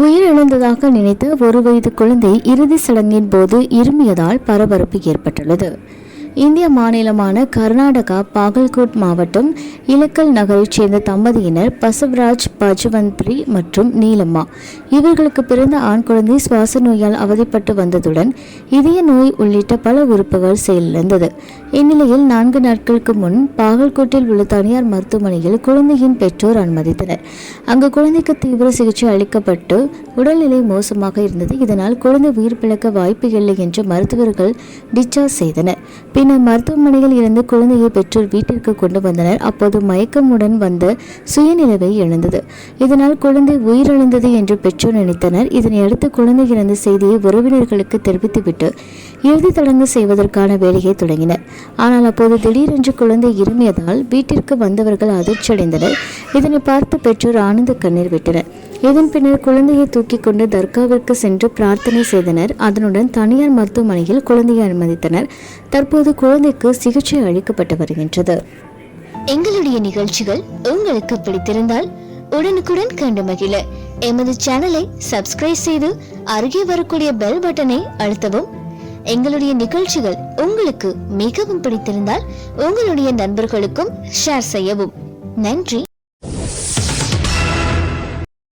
உயிரிழந்ததாக நினைத்த ஒரு வயது குழந்தை இறுதி சடங்கின் போது இருமியதால் பரபரப்பு ஏற்பட்டுள்ளது. இந்திய மாநிலமான கர்நாடகா பாகல்கோட் மாவட்டம் இலக்கல் நகரைச் சேர்ந்த தம்பதியினர் பசவராஜ் பஜவந்திரி மற்றும் நீலம்மா. இவர்களுக்கு பிறந்த ஆண் குழந்தை சுவாச நோயால் அவதிப்பட்டு வந்ததுடன் இதய நோய் உள்ளிட்ட பல உறுப்புகள் செயலிழந்தது இந்நிலையில் நான்கு நாட்களுக்கு முன் பாகல்கோட்டில் உள்ள தனியார் மருத்துவமனையில் குழந்தையின் பெற்றோர் அனுமதித்தனர். அங்கு குழந்தைக்கு தீவிர சிகிச்சை அளிக்கப்பட்டு உடல்நிலை மோசமாக இருந்தது. இதனால் குழந்தை உயிர் பிழக்க வாய்ப்பு இல்லை என்று மருத்துவர்கள் டிஸ்சார்ஜ் செய்தனர். பின்னர் மருத்துவமனையில் இருந்து குழந்தையை பெற்றோர் வீட்டிற்கு கொண்டு வந்தனர். அப்போது மயக்கமுடன் வந்த சுயநிலைவை இழந்தது. இதனால் குழந்தை உயிரிழந்தது என்று பெற்றோர் நினைத்தனர். இதனையடுத்து குழந்தை இறந்த செய்தியை உறவினர்களுக்கு தெரிவித்துவிட்டு இறுதி தடங்கு செய்வதற்கான வேலையை தொடங்கினர். ஆனால் அப்போது திடீரென்று குழந்தை இருமியதால் வீட்டிற்கு வந்தவர்கள் அதிர்ச்சியடைந்தனர். இதனை பார்த்து பெற்றோர் ஆனந்த கண்ணீர் விட்டனர். இதன் பின்னர் குழந்தையை தூக்கிக் கொண்டு தர்காவிற்கு சென்று பிரார்த்தனை செய்தனர். அதனுடன் தனியார் மருத்துவமனையில் குழந்தையை அனுமதித்தனர். தற்போது குழந்தைக்கு சிகிச்சை அளிக்கப்பட்டு வருகின்றது. எங்களுடைய நிகழ்ச்சிகள் உங்களுக்கு பிடித்திருந்தால் உடனுக்குடன் கண்டு மகிழ. எமது சேனலை சப்ஸ்கிரைப் செய்து அருகே வரக்கூடிய பெல் பட்டனை அழுத்தவும். எங்களுடைய நிகழ்ச்சிகள் உங்களுக்கு மிகவும் பிடித்திருந்தால் உங்களுடைய நண்பர்களுக்கும் ஷேர் செய்யவும். நன்றி.